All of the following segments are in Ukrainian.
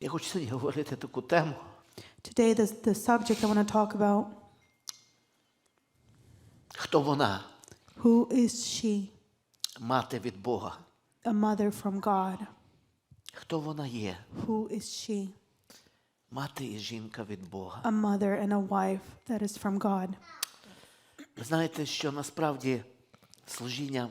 Я хочу сьогодні говорити таку тему. Today, the, the subject I want to talk about Хто вона? who is she? Мати від Бога. A mother from God. Хто вона є? Who is she? Мати і жінка від Бога. A mother and a wife that is from God. Ви знаєте, що насправді служіння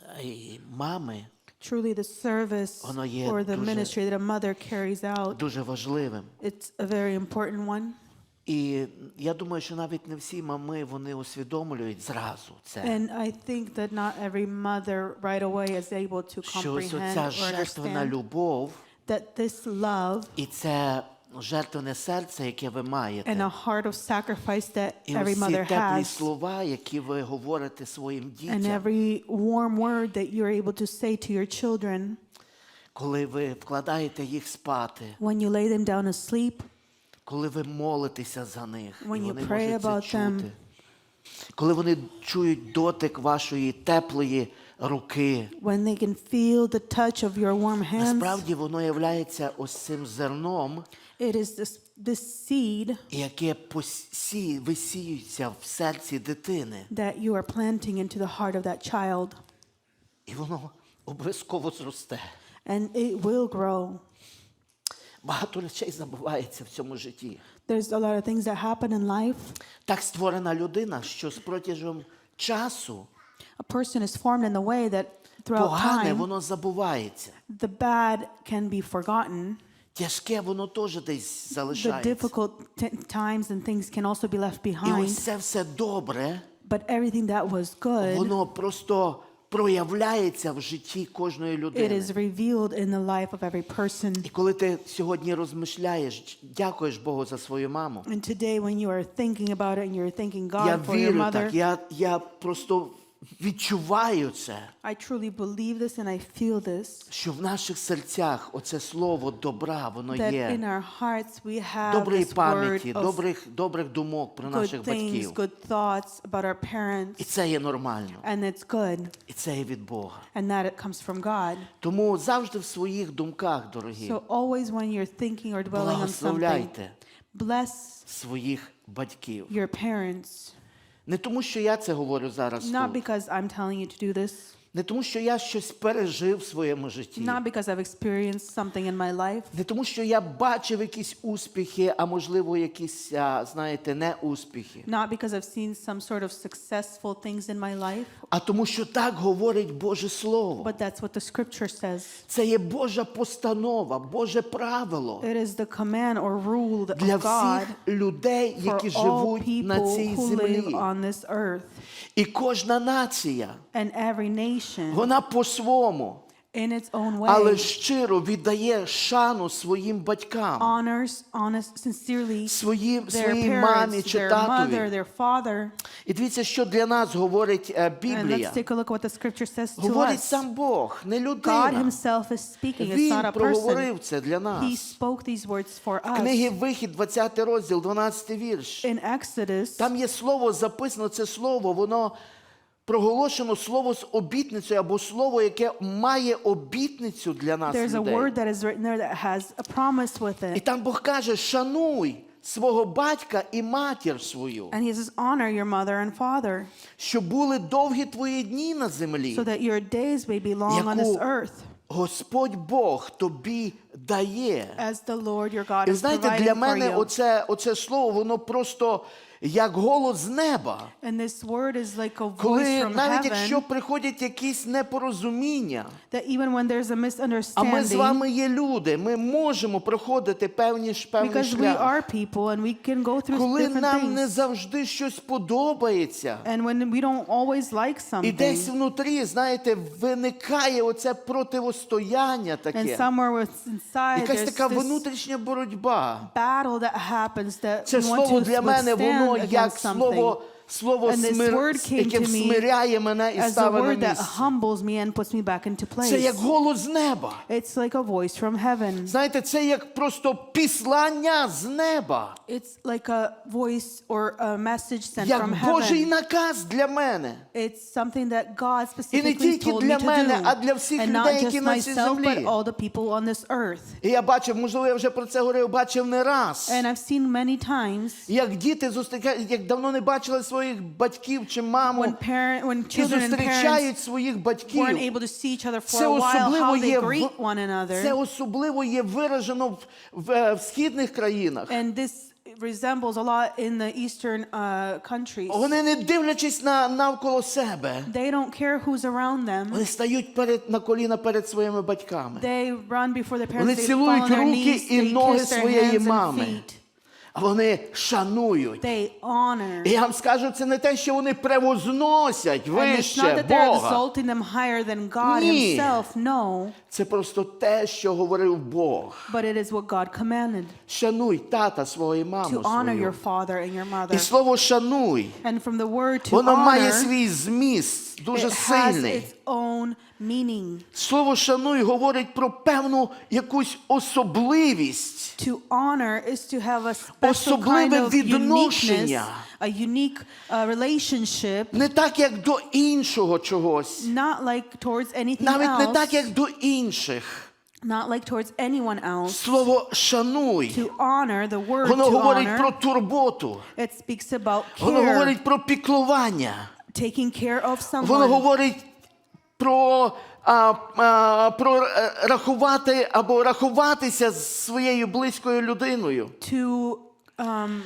е, мами Truly, the service Воно є or the дуже- ministry that a mother carries out, дуже важливим. it's a very important one. І я думаю, що навіть не всі мами вони усвідомлюють зразу це. And I think that not every mother right away is able to Що ось comprehend оця or жертвена understand любов that this love і це жертвене серце, яке ви and a heart of sacrifice that І every ці mother теплі has, слова, які ви говорите своїм and дітям, every warm word that you're able to say to your children. Коли ви вкладаєте їх спати, when you lay them down to sleep, коли ви молитеся за них, і When you вони pray можуть це about them. чути. Коли вони чують дотик вашої теплої руки, when they can feel the touch of your warm hands. насправді воно являється ось цим зерном, It is this, this seed яке посі... висіюється в серці дитини. that you are planting into the heart of that child, І воно обов'язково зросте. and it will grow. Багато речей забувається в цьому житті. There's a lot of things that happen in life. Так створена людина, що з протягом часу A person is formed in the way that throughout погане time, воно забувається. the bad can be forgotten. Тяжке воно теж десь The залишається. difficult t- times and things can also be left І ось behind. це все добре, But everything that was good, воно просто проявляється в житті кожної it людини. is revealed in the life of every person. І коли ти сьогодні розмишляєш, дякуєш Богу за свою маму. And today, when you are thinking about it and you're thanking Я God for your вірю mother, так, я, я просто відчуваю це, I truly believe this and I feel this. що в наших серцях оце слово добра, воно that in our hearts we have Доброї this пам'яті, word of добрих, добрих думок про наших good things, батьків. good thoughts about our І parents, це є нормально. and it's good, І це є від Бога. and that it comes from God. Тому завжди в своїх думках, дорогі, So always when you're thinking or dwelling on something, благословляйте bless своїх батьків. your parents. Не тому, що я це говорю зараз Not тут. because I'm telling you to do this, Не тому, що я щось пережив в своєму житті. not because I've experienced something in my life, Не тому, що я бачив якісь успіхи, а можливо, якісь, а, знаєте, неуспіхи. not because I've seen some sort of successful things in my life, А тому, що так говорить Боже Слово. but that's what the scripture says. Це є Божа постанова, Боже правило It is the command or rule of God всіх людей, які живуть на цій землі. on this earth. І кожна нація, And every nation, вона по-своєму, in its own але way, щиро віддає шану своїм батькам, honors, honest, sincerely своїм, their своїй мамі parents, чи their mother, татові. their father. І дивіться, що для нас говорить е, And Біблія. let's take a look at what the scripture says to Говорить us. сам Бог, не God людина. Himself is speaking. It's Він not a person. проговорив це для He нас. spoke these words for Книги us. Вихід, 20 розділ, 12 вірш. In Exodus, Там є слово записано, це слово, воно проголошено слово з обітницею або слово, яке має обітницю для нас there's a word that is written there that has a promise with І it. там Бог каже: шануй свого батька і матір свою, And He says, honor your mother and father щоб були довгі твої дні на землі, so that your days may be long on this earth Господь Бог тобі дає. as the Lord your God І знаєте, для мене оце, оце слово, воно просто як голос з неба. And this word is like a voice Коли from навіть якщо heaven приходять якісь непорозуміння, that even when there's a а ми з misunderstanding, вами є люди, ми можемо проходити певні ж певний because we шлях. are people and we can go through Коли different нам не things. завжди щось подобається, And when we don't always like і десь внутрі, знаєте, виникає оце противостояння and таке, somewhere with- inside якась there's така this внутрішня боротьба. battle that happens that Це we want слово для мене, воно withstand як something. слово слово, And this смир... word came яке to me смиряє мене і as the ставить на word that місце. humbles me and puts me back into Це як place. голос з неба. It's like a voice from heaven. Знаєте, це як просто післання з неба, It's like a voice or a message sent як from Божий heaven. наказ для мене. It's something that God specifically тільки told для me to мене, do. а для всіх And людей, not які just на цій myself, but землі. all the people on this earth. І я бачив, можливо, я вже про це говорив, бачив не раз. And I've seen many times Як діти зустрічають, як давно не бачили своїх батьків чи маму, when parent, when і children and зустрічають parents своїх weren't able to see each other for Це a while, особливо they є в- greet one another. особливо є виражено в, в, е, в східних країнах. And this resembles a lot in the eastern uh, countries. Вони не дивлячись на навколо себе, They don't care who's around them. вони стають перед на коліна перед своїми батьками. They run before their Вони parents. They fall цілують on their руки knees. і They ноги kiss their своєї hands and мами. feet. Вони шанують. They honor. І я вам скажу, це не те, що вони превозносять And it's not вище that they're Бога. exalting them higher than God Ні. Himself. No, Це просто те, що говорив Бог. but it is what God commanded Шануй тата свого і маму honor your свою. father and your mother. І слово шануй, And from the word to воно має свій зміст, дуже сильний. Слово шануй говорить про певну якусь особливість. To honor is to have a Особливе kind of відношення. a unique uh, relationship, Не так, як до іншого чогось. not like towards anything Навіть не else, так, як до інших. not like towards anyone else. Слово шануй. To honor, the word Воно говорить про турботу. it speaks about Воно говорить про піклування. Taking care of Воно говорить про, а, а, про е, рахувати або рахуватися з своєю близькою людиною, to um,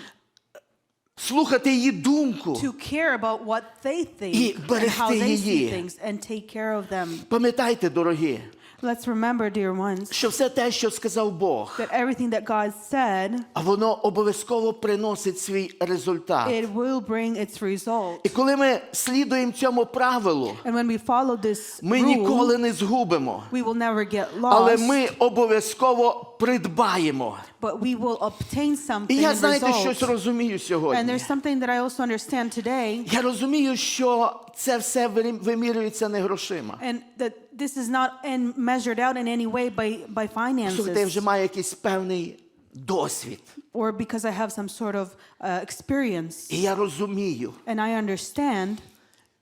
слухати її думку. to care about what they think І and берегти they see її. things and take care of them. Пам'ятайте, дорогі, Let's remember, dear ones, що все те, що сказав Бог, that everything that God said, а воно обов'язково приносить свій результат. it will bring its result. І коли ми слідуємо цьому правилу, And when we follow this ми rule, ніколи не згубимо, we will never get але lost, ми обов'язково придбаємо. but we will obtain something І я in знаєте, щось result. розумію And сьогодні. there's something that I also understand today, Я розумію, що це все вирі- вимірюється не грошима. and that this is not and measured out in any way by, by Слухайте, я вже finances маю якийсь певний досвід. or because I have some sort of uh, experience. І я розумію And I understand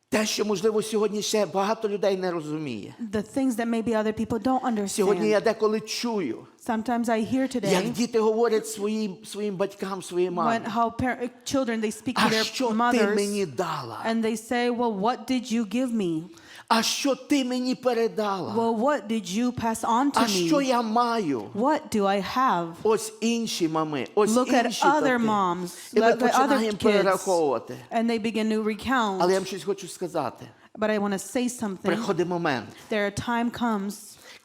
те, що, можливо, сьогодні ще багато людей не розуміє. the things that maybe other people don't Сьогодні я understand. деколи чую, Sometimes I hear як today діти говорять своїм, своїм батькам, своїй мамі. when how par- children they speak to А their що ти mothers мені дала? and they say, "Well, what did you give me? А що ти мені передала? Well, what did you pass on А to що me? я маю? What do I have?" Ось інші мами, ось Look at інші other тати. moms, І ми look at other починаємо kids, перераховувати. and they begin to recount. Але я вам щось хочу сказати. But I want to say something. Приходить момент, There a time comes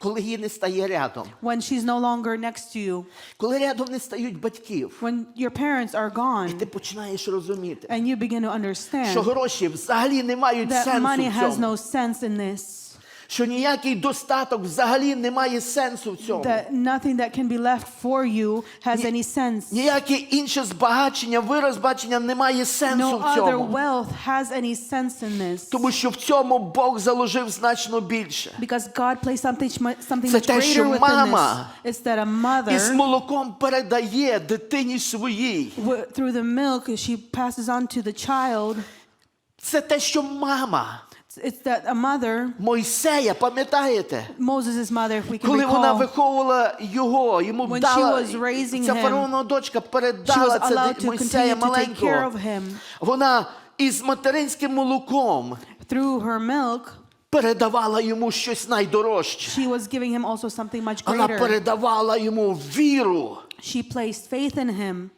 коли її не стає рядом, when she's no longer next to you, коли рядом не стають батьків, when your parents are і gone, ти починаєш розуміти, and you begin to що understand гроші взагалі не мають that сенсу money в has no sense in this. Що ніякий достаток взагалі не має сенсу в цьому. That nothing that can be left for you has any sense. Ніяке інше збагачення, вираз бачення не має сенсу No в other цьому. wealth has any sense in this. Тому що в цьому Бог заложив значно більше. Because God placed something, mu- something Це much те, що greater within мама this. It's that a І з mother, молоком передає дитині своїй. w- through the milk, she passes on to the child. Це те, що мама It's- that a mother, Мойсея, пам'ятаєте? Moses' mother, if we can Коли вона виховувала його, йому When she дала, was raising ця him, фараонова дочка she передала це allowed ди- to Мойсея to take care маленького. of him. Вона із материнським молоком Through her milk, передавала йому щось найдорожче. she was giving him also something much Вона greater. передавала йому віру She placed faith in him,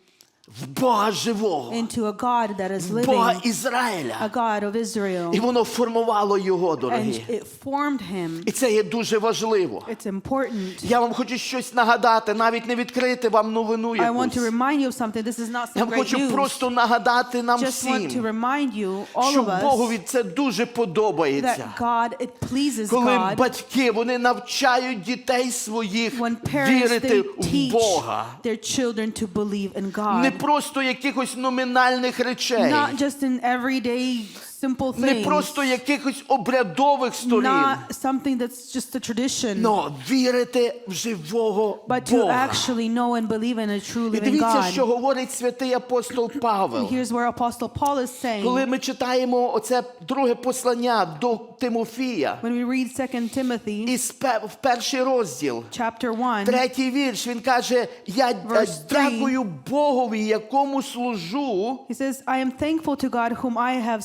в Бога живого, into a God that is в Бога living, a God of Israel. І воно формувало його, And дорогі. it formed him. І це є дуже важливо. It's important. Я вам хочу щось нагадати, навіть не відкрити вам новину I want якусь. to remind you of something. This is not Я some вам great хочу news. просто нагадати нам Just want to всім, remind you, all що of us, Богові це дуже подобається. that God, it pleases Коли God батьки вони навчають дітей своїх when parents вірити they в teach Бога. their children to believe in God. Не просто якихось номінальних речей, Not just in everyday simple не things. просто якихось обрядових сторін, Not something that's just a tradition. но вірити в живого But to Бога. actually know and believe in a true І living дивіться, God. що говорить святий апостол Павел. Here's where Apostle Paul is saying, Коли ми читаємо оце друге послання до Тимофія, when we read 2 Timothy і спе- в перший розділ, chapter 1, третій вірш, він каже: Я е, Verse three. дякую Богові, якому служу he says, I am thankful to God whom I have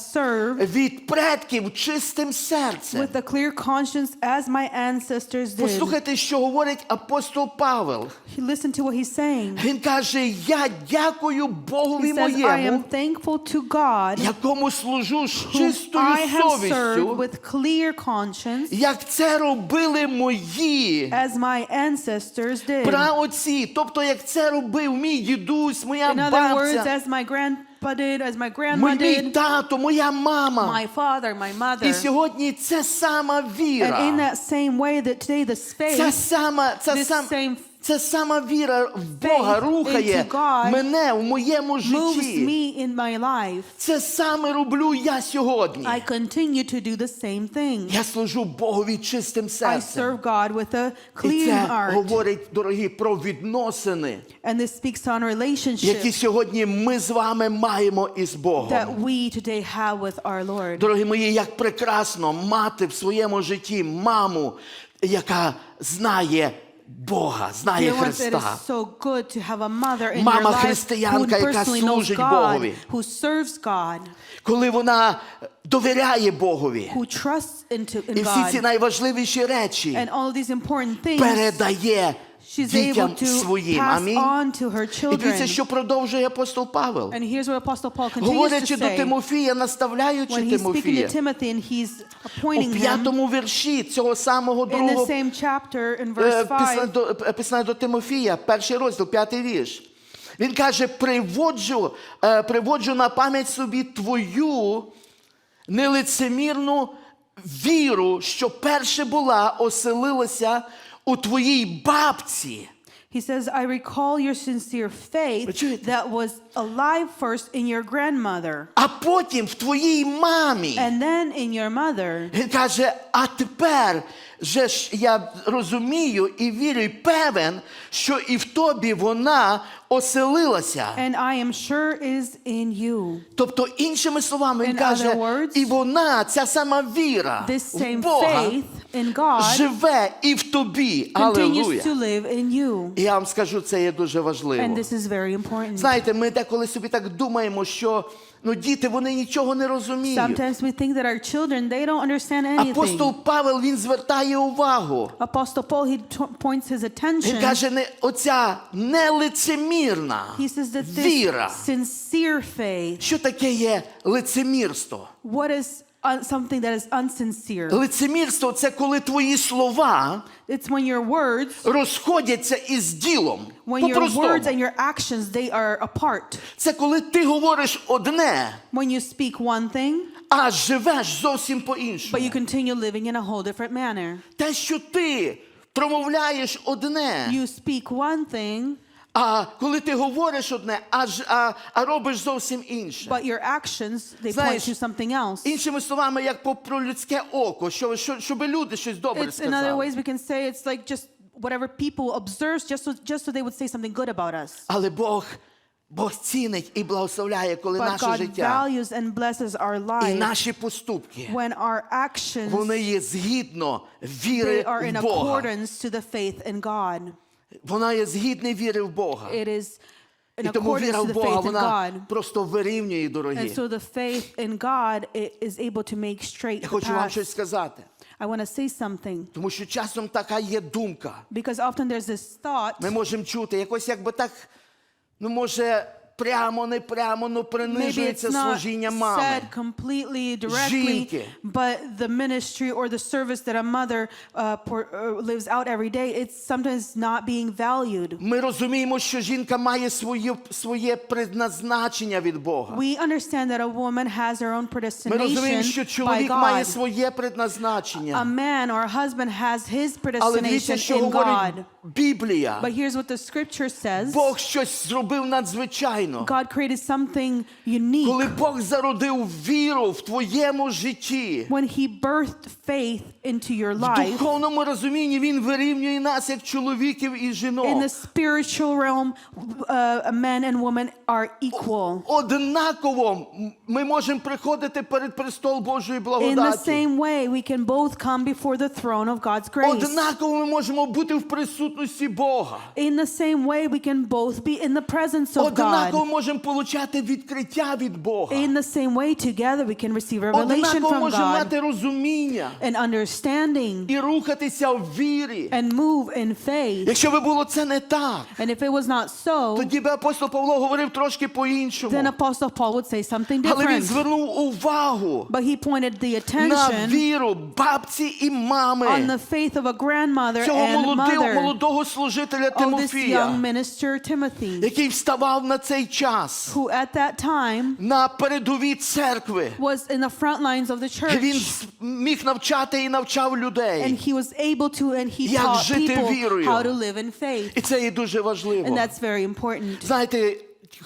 served від предків чистим серцем. with a clear conscience as my ancestors did. Послухайте, що говорить апостол Павел. He listened to what he's saying. Він каже: Я дякую Богові He says, I am моєму, thankful to God якому служу з whom чистою I have served совістю, with clear conscience як це робили мої as my ancestors did. праотці. Тобто, як це робив мій дідусь, моя In other words, бабця, as my grandpa did, as my grandma мій, мій did, тато, моя мама. my father, my mother. І сьогодні це сама And in віра. that same way that today the Це faith, сама, це this сам, same це сама віра в Бога рухає мене в моєму житті. Це саме роблю я сьогодні. I continue to do the same thing. Я служу Богові чистим I serve God with a І clean це heart. говорить, дорогі, про відносини, And this speaks on які relationships сьогодні ми з вами маємо із Богом. that we today have with our Lord. Дорогі мої, як прекрасно мати в своєму житті маму, яка знає Бога, знає Христа. Мама християнка, яка служить Богові. Коли вона довіряє Богові, і всі ці найважливіші речі передає she's дітям able to своїм. pass Амінь. on to her І дивіться, children. що продовжує апостол Павел. And here's what Apostle Paul continues to Говорячи до say Тимофія, наставляючи when he's speaking to Тимофія, Timothy and he's у appointing him п'ятому вірші цього самого in the другого same chapter in Е, verse писання 5. до, е, писання до Тимофія, перший розділ, п'ятий вірш. Він каже: приводжу, е, приводжу на пам'ять собі твою нелицемірну віру, що перше була, оселилася у твоїй бабці. He says, I recall your sincere faith Ви чуєте? that was alive first in your grandmother А потім в твоїй мамі. and then in your mother. Він каже: а тепер же ж я розумію і вірю, і певен, що і в тобі вона оселилася. And I am sure is in you. Тобто, іншими словами, він In каже, words, і вона, ця сама віра This в Бога faith in God живе і в тобі. continues to live in you. І я вам скажу, це є дуже важливо. And this is very important. Знаєте, ми деколи собі так думаємо, що ну, діти, вони нічого не розуміють. Sometimes we think that our children, they don't understand anything. Апостол Павел, він звертає увагу. Apostle Paul, he t- points his Він attention. каже, не, оця нелицемірна He says that this віра. sincere faith, Що таке є лицемірство? what is something that is unsincere? Лицемірство це коли твої слова It's when your words, розходяться із ділом. when your По-простому. words and your actions, they are apart. Це коли ти говориш одне, When you speak one thing, а живеш зовсім but you по-іншому. continue living in a whole different manner. Те, що ти промовляєш одне, You speak one thing, а коли ти говориш одне, а, ж- а, а робиш зовсім інше. but your actions, they Знаєш, point to something else. Іншими словами, як по про людське око, що, що, щоб люди щось добре It's in other сказали. ways we can say it's like just whatever people observe just so, just so they would say something good about us. Але Бог, Бог цінить і благословляє, коли But наше God життя values and blesses our і наші поступки, when our actions вони є згідно віри they are in в Бога. accordance to the faith in God. Вона є згідний віри в Бога. It is in І тому accordance віра to в the Бога, faith in вона God. просто вирівнює, дорогі. And so the faith in God i- is able to make straight Я the хочу вам path. щось сказати. I want to say something Тому що часом така є думка. because often there's this thought Ми можемо чути, якось якби так, ну може, прямо, не прямо, ну maybe принижується not служіння мами. said completely directly, Жінки. but the ministry or the service that a mother uh, por- uh, lives out every day, it's sometimes not being valued. Ми розуміємо, що жінка має своє, своє предназначення від Бога. We understand that a woman has her own Ми розуміємо, що predestination by чоловік має God. своє A предназначення. man or a husband has his Але дивіться, predestination що in говорить God. Біблія. But here's what the scripture says Бог щось зробив. Надзвичайно. God created something unique Коли Бог зародив віру в твоєму житті, when He birthed faith into your в life. духовному розумінні Він вирівнює нас як чоловіків і In the spiritual realm, uh, men and women are equal. Однаково ми можемо приходити перед престол Божої In the same way, we can both come before the throne of God's grace. Однаково ми можемо бути в присутності Бога. In the same way, we can both be in the presence of Однаково можемо получати відкриття від Бога. In the same way, together, we can receive revelation Однаково from можемо God мати розуміння and understanding і рухатися в вірі. and move in faith. Якщо би було це не так, And if it was not so, тоді би апостол Павло говорив трошки по-іншому. then Apostle Paul would say something Але він different. звернув увагу But he pointed the на attention віру бабці і on мами the faith of a grandmother цього and молодого, mother молодого служителя of this young Тимофія, minister Timothy, який вставав на цей час who at that time на передовій церкви. was in the front lines of the church. с- міг навчати і навчав And he was able to, and he Як taught жити people вірою. how to live in faith. І це є дуже важливо. And that's very important. Знаєте,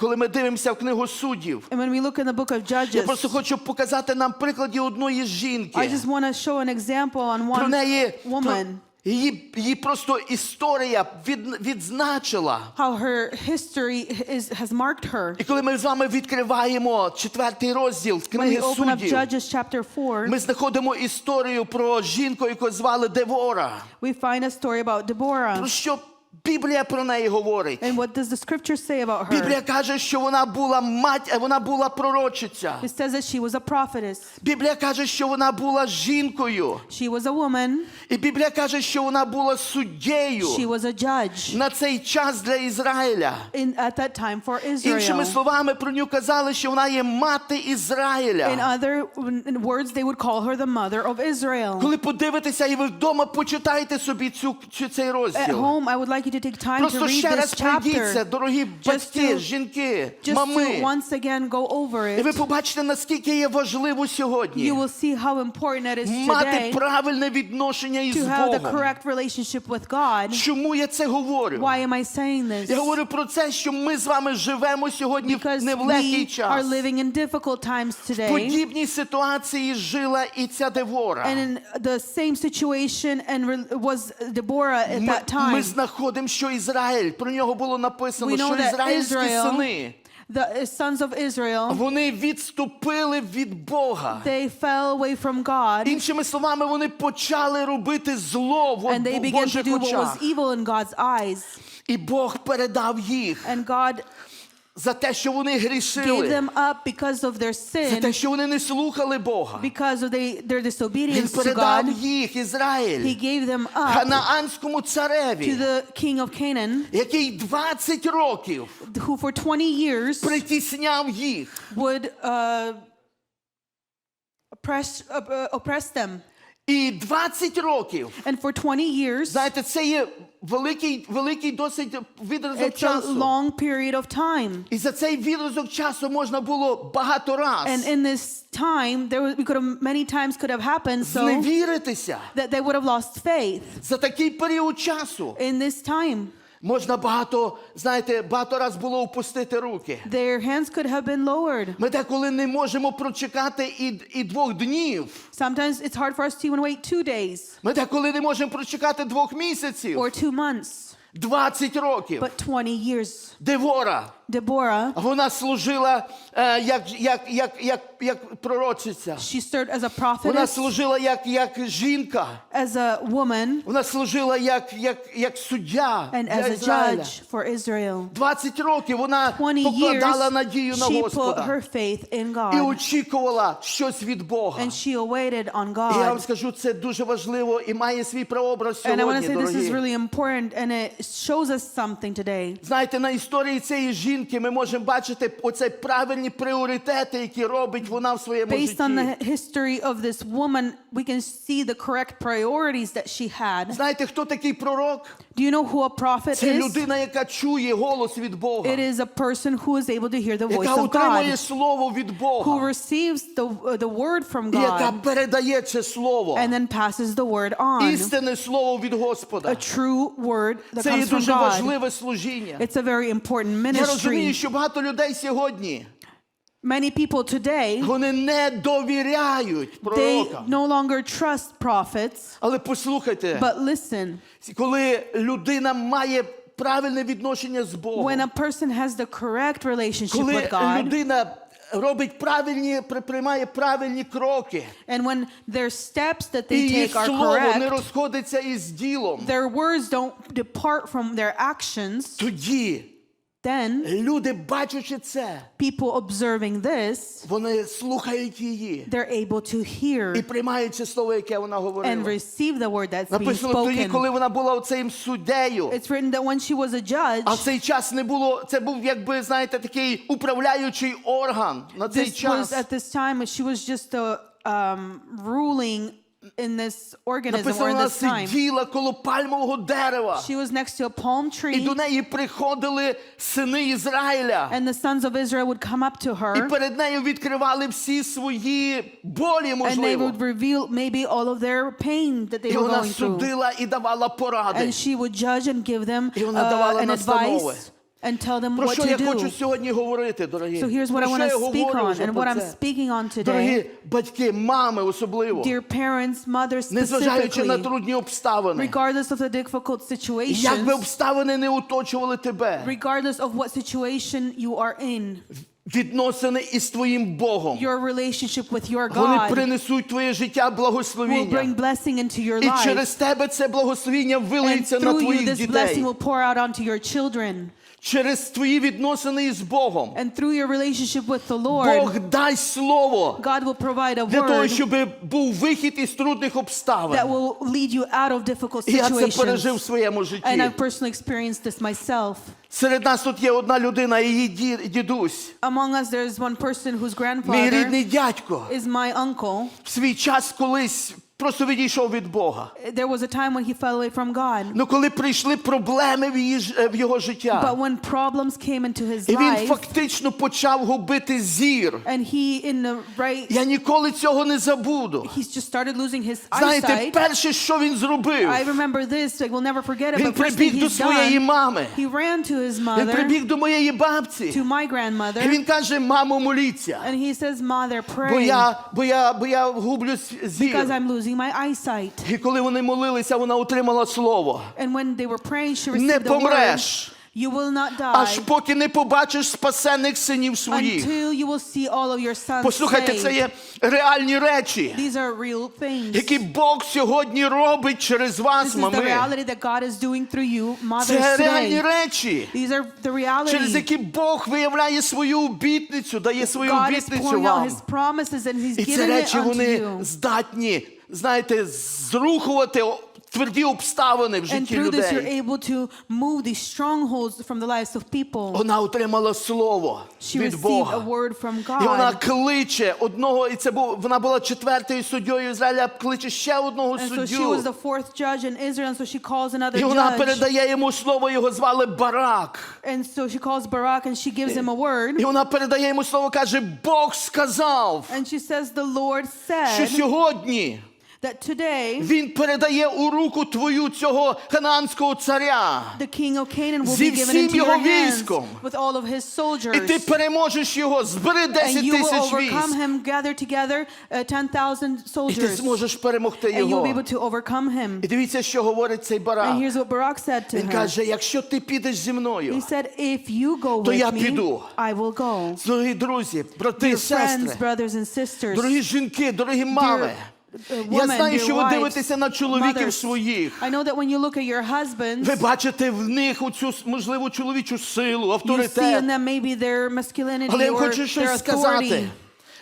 коли ми дивимося в книгу суддів, And when we look in the book of я Judges, просто хочу показати нам прикладі одної I just want to show an example on Про one неї про- woman, її, її просто історія від, відзначила. how her history is, has marked her. І коли ми з вами відкриваємо четвертий розділ з When we книги open up суддів, Judges chapter 4, ми знаходимо історію про жінку, яку звали Девора. we find a story about Deborah. Про що Біблія про неї говорить? And what does the scripture say about her? Біблія каже, що вона була мать, е, вона була пророчиця. It says that she was a prophetess. Біблія каже, що вона була жінкою. She was a woman. І Біблія каже, що вона була She was a judge на цей час для Ізраїля. in, at that time for Іншими словами, про нього казали, що вона є мати In other words, they would call her the mother of Israel. Коли подивитеся і ви вдома почитайте собі цю, цю цей At home, I would like you to take time to Просто read ще this пройдіться, chapter. дорогі Just батьки, to- жінки, Just to мами. once again go over І ви it. побачите, наскільки є важливо сьогодні You will see how important it is мати today правильне відношення із to have the Богом. correct relationship with God. Чому я це говорю? Why am I saying this? Я говорю про це, що ми з вами живемо сьогодні Because не we are час. living in difficult times В today. подібній ситуації жила і ця Девора. And in the same situation and re- was Deborah at Ми, that ми time. Знаходимо, що Ізраїль, про нього було написано, We know що that ізраїльські Israel, сини, the uh, sons of Israel, вони відступили від Бога. they fell away from God Іншими словами, вони почали робити зло в and they в began to Божих do what was очах. evil in God's eyes. І Бог передав їх And God за те, що вони gave грішили, them up because of their за те, sin, що вони не слухали Бога. because of they, their Він disobedience to передав God. їх, He Ізраїль, gave them up ханаанському to цареві, the king of Canaan, який 20 років who for 20 years притісняв їх. would uh, oppress, uh, uh, oppress them. І 20 років, And for 20 years, знаєте, це є великий, великий досить відрізок it's a часу. long period of time. І за цей відрізок часу можна було багато раз And in this time, there was, we could have many times could have happened so зневіритися. that they would have lost faith За такий період часу in this time. Можна багато, знаєте, багато раз було опустити руки. Their hands could have been lowered. Ми деколи не можемо прочекати і, і двох днів. Sometimes it's hard for us to even wait two days Ми деколи не можемо прочекати двох місяців. or two months, 20 років. but 20 years. Девора, Deborah, вона служила е, як, як, як, як, як пророчиця. she served as a Вона служила як, як жінка. as a woman, Вона служила як, як, як суддя and для as a judge for Israel. 20 років вона покладала надію на she put Господа her faith in і God очікувала щось від Бога. and she awaited on І я вам God. скажу, це дуже важливо і має свій прообраз And I want to say this is really important and it shows us something today. Знаєте, на історії цієї жінки ми можемо бачити оці правильні пріоритети, які робить вона в своєму Based on житті. the history of this woman, we can see the correct priorities that she had. Знаєте, хто такий пророк? Do you know who a prophet Це is? людина, яка чує голос від Бога, It is a person who is able to hear the voice яка of отримує God, слово від who Бога, receives the, uh, the word from і яка God передає це слово. and then passes the word on. Істинне слово від A true word that Це є comes from дуже God. важливе служіння. It's a very important Я розумію, що багато людей сьогодні Many people today, вони не довіряють they no longer trust prophets. Але послухайте, But listen, коли людина має правильне відношення з Богом, when a person has the correct relationship коли with God, людина робить правильні, приймає правильні кроки, and when their steps that they take are слово не correct, розходиться із ділом, their words don't depart from their actions, тоді then люди, бачачи це, people observing this, вони слухають її they're able to hear і приймають це слово, яке вона and говорила. receive the word that's being Написано тоді, spoken. коли вона була оцим суддею. It's written that when she was a judge, А в цей час не було, це був, якби, знаєте, такий управляючий орган на цей this час. was at this time she was just a um, ruling in this organism Написано, or in вона this time. сиділа коло пальмового дерева. She was next to a palm І tree, до неї приходили сини Ізраїля. and the sons of Israel would come up to І her, перед нею відкривали всі свої болі, and they можливо. would reveal maybe all of their pain that they І were вона going through. судила і давала поради. And she would judge and give them І вона uh, давала an настанови. advice and tell them Про what що to я do. хочу сьогодні говорити, дорогі? So here's what Про I що want я to speak говорю on вже and про what I'm це? speaking on today. Дорогі батьки, мами особливо, Dear parents, mothers незважаючи на specifically, трудні обставини, regardless of the difficult як би situations, обставини не оточували тебе, regardless of what situation you are in, відносини із твоїм Богом, your relationship with your вони God принесуть твоє життя will bring благословіння. blessing into your І life. через тебе це благословіння And вилиється на through you, твоїх this дітей. blessing will pour out onto your children. Через твої відносини із Богом. And through your relationship with the Lord, Бог дасть слово God will provide a для того, word щоб був вихід із трудних обставин. that will lead you out of difficult І я це пережив в situations. своєму And житті. I've personally experienced this myself. Серед нас тут є одна людина, її ді- дідусь, Among us, there is one person whose мій grandfather рідний дядько. is my uncle. В свій час колись просто відійшов від Бога. There was a time when he fell away from God. Ну коли прийшли проблеми в, її, е, в його But when problems came into his і він фактично почав губити зір. and he in the right, Я ніколи цього не забуду. he just started losing his Знаєте, перше, що він зробив, I remember this. I will never forget it. він прибіг до своєї мами. he ran to his Він mother, прибіг до моєї бабці. to my І grandmother, він каже: мамо, моліться. and he says, "Mother, Бо pray, я, бо я, бо я гублю с- because. I'm losing my eyesight." І коли вони молилися, вона отримала слово. And when they were praying, she Не received the word, "You will not аж поки не побачиш спасених синів своїх. until you will see all of your sons Послухайте, це є реальні речі, These are real things. які Бог сьогодні робить через This вас, мами. reality that God is doing through you, mothers Це реальні речі, These are the через які Бог виявляє свою обітницю, дає свою God is обітницю pouring out вам. His promises and He's І ці речі вони you. здатні, знаєте, зрухувати тверді обставини в And житті through this, you're людей. able to move these strongholds from the lives of people. Вона отримала слово She від received a Бога. word from І вона God. кличе одного, і це був вона була четвертою суддєю Ізраїля, кличе ще одного And so she was суддю. the fourth judge in Israel, and so she calls another І вона judge. передає йому слово, його звали Барак. And so she calls Barak and she gives him a word. І вона передає йому слово, каже: Бог сказав, And she says, The Lord що said сьогодні that today він передає у руку твою цього ханаанського царя. the king of Canaan will Зі be given всім into його your hands військом. with all of his soldiers. І ти переможеш його, збери And 10 you will тисяч overcome військ. him, gather together uh, 10,000 І ти soldiers. зможеш перемогти And you'll його. be able to overcome him. І дивіться, що говорить цей барак. And here's what Barak said to Він her. каже: якщо ти підеш зі He мною, said, If you go То я me, піду. I will go. дорогі друзі, брати, Dear friends, сестри, brothers and sisters, дорогі жінки, дорогі мами. uh, Я знаю, що ви дивитеся на чоловіків своїх. I know that when you look at your husbands, Ви бачите в них оцю можливу чоловічу силу, see авторитет. in them maybe their masculinity Але я хочу щось сказати.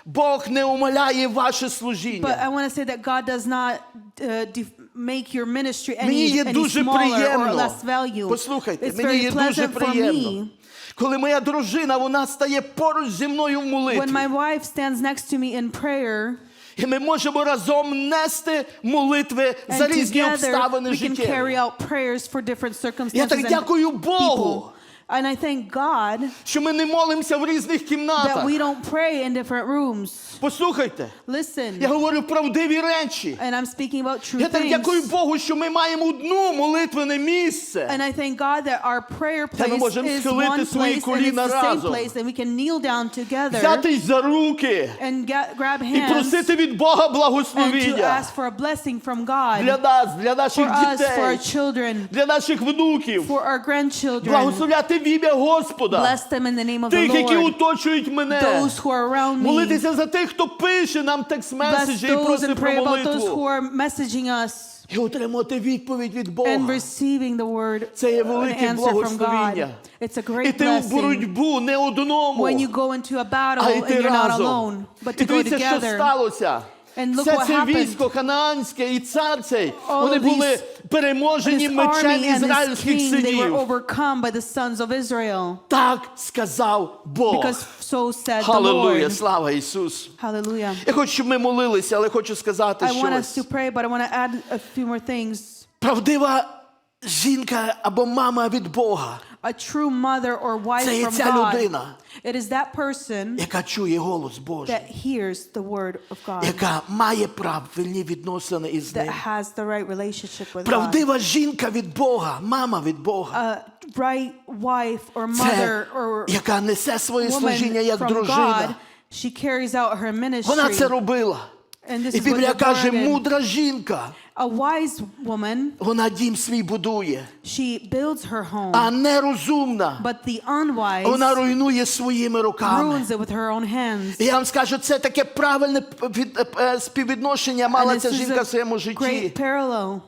Бог не умаляє ваше But. I want to say that God does not uh, make your ministry Мені any, є any дуже or less value. Послухайте, It's мені є дуже приємно. Коли моя дружина, вона стає поруч зі мною в when my wife stands next to me in prayer І ми можемо разом нести молитви за різні обставини different Я так дякую. Богу. And I thank God що ми не молимося в різних that кімнатах. we don't pray in different rooms. Послухайте, я Listen, говорю правдиві речі. and I'm speaking about true Я так дякую. Богу, що ми маємо одну молитвене місце. And I thank God that our prayer ми place можемо is схилити one свої place and it's коліна the same разом. place and we can kneel down together Взятись за руки and get, grab і hands просити від Бога and to благословіння ask for a blessing from God для нас, для for наших us, for our дітей, children, для наших внуків. for our grandchildren. Благословляти в ім'я Господа. Bless them in the name of the Тих, які Lord. оточують мене. Those who are around me. Молитися за тих, хто пише нам Bless текст-меседжі і those просить and про about those who молитву. are messaging us І отримати відповідь від and Бога. receiving the word, Це є an велике answer from God. благословіння. It's a І great ти в blessing боротьбу не одному, when you go into a battle а and йти you're not разом. alone, but І to go дивіться, що together. сталося. And look Все це військо ханаанське і цар цей, вони були переможені мечем ізраїльських синів. Так сказав Бог. Халилуя, слава Ісусу. Hallelujah. Я хочу, щоб ми молилися, але хочу сказати I want us to щось. pray, but I want to add a few more things. Правдива жінка або мама від Бога, A true mother or wife Це є from ця God. людина. It is that person яка чує голос Божий, that hears the word of God, яка має правильні відносини із that ним. has the right relationship with God. Правдива жінка від Бога, мама від Бога, A right wife or це mother or яка несе своє служіння woman як from God, she carries out her Вона це ministry. робила. І Біблія каже, мудра жінка, A wise woman, вона дім свій будує, she builds her home, а нерозумна, but the unwise вона руйнує своїми руками. ruins it with her own hands. І я вам скажу, це таке правильне е, співвідношення мала ця жінка в своєму житті. great parallel.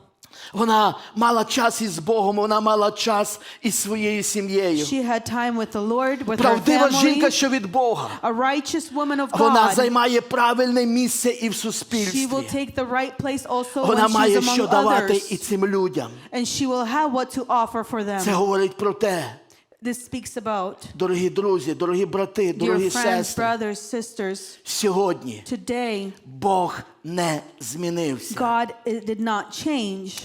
Вона мала час із Богом, вона мала час із своєю сім'єю. She had time with the Lord, with her Правдива жінка, що від Бога. A righteous woman of Вона займає правильне місце і в She will take the right place also Вона when she's має що among давати і цим людям. And she will have what to offer for Це them. говорить про те, This speaks about дорогі друзі, дорогі брати, dear дорогі friends, сестри. brothers, sisters. Сьогодні Today, Бог не змінився. God did not change.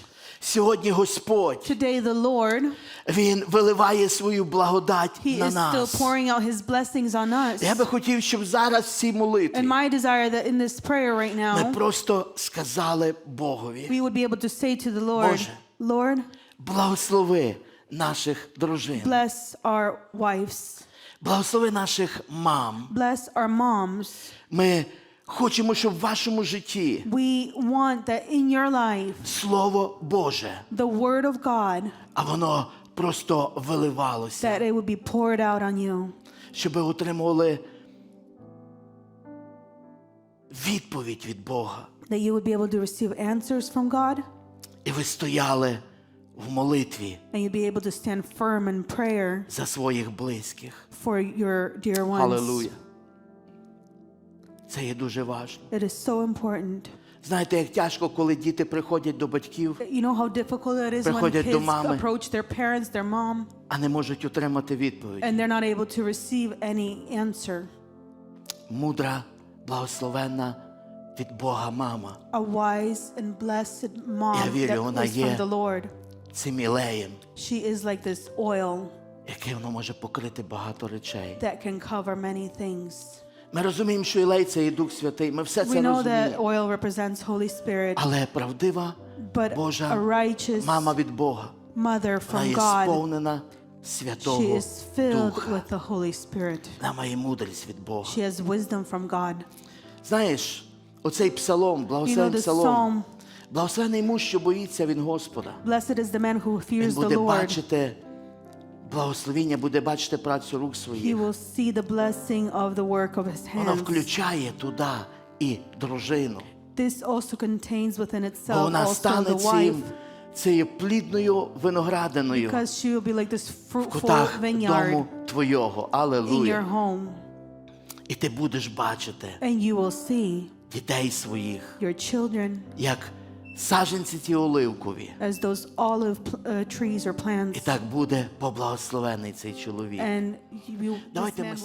Сьогодні Господь, Today, the Lord, Він виливає свою благодать He на is still pouring out His blessings on us. Я би хотів, щоб зараз в цій молитві And my desire that in this prayer right ми now, просто сказали Богові, we would be able to say to the Lord, Боже. Lord, благослови наших дружин, bless our wives, благослови наших мам. bless our moms. Ми хочемо, щоб в вашому житті We want that in your life, Слово Боже, the word of God, а воно просто виливалося, that it would be poured out on you, щоб ви отримували відповідь від Бога. that you would be able to receive answers from God, І ви стояли в молитві and you'd be able to stand firm in prayer за своїх близьких. for your dear ones. Алелуя. Це є дуже важливо. It is so important. Знаєте, як тяжко, коли діти приходять до батьків, You know how difficult it is when Приходять до мами. approach their parents, their mom, а не можуть отримати відповідь. and they're not able to receive any answer. Мудра, благословенна від Бога мама A wise and blessed mom Я вірю, that вона is є. from the Lord. цим ілеєм, She is like this oil який воно може покрити багато речей. that can cover many things. Ми розуміємо, що ілей це є Дух Святий. Ми все We це know that розуміємо. oil represents Holy Spirit, Але правдива but Божа a righteous мама від Бога. mother Вона from є God, сповнена she Святого is filled Духа. with the Holy Spirit. Вона має мудрість від Бога. She has wisdom from God. Знаєш, оцей псалом, You know благословений the псалом, psalm, благословений муж, що боїться він Господа. Blessed is the man who Він fears the буде Lord. бачити благословіння, буде бачити працю рук He своїх. will see the blessing of the work of his Вона hands. включає туди і дружину. This also contains within Бо itself вона also стане the wife, цією плідною виноградиною because she will be like this fruitful кутах vineyard дому твого. in your Алелуя. home, І ти будеш бачити and you will see дітей своїх, your children як саджанці ті оливкові. as those olive uh, trees or І так буде поблагословений цей чоловік. Давайте ми.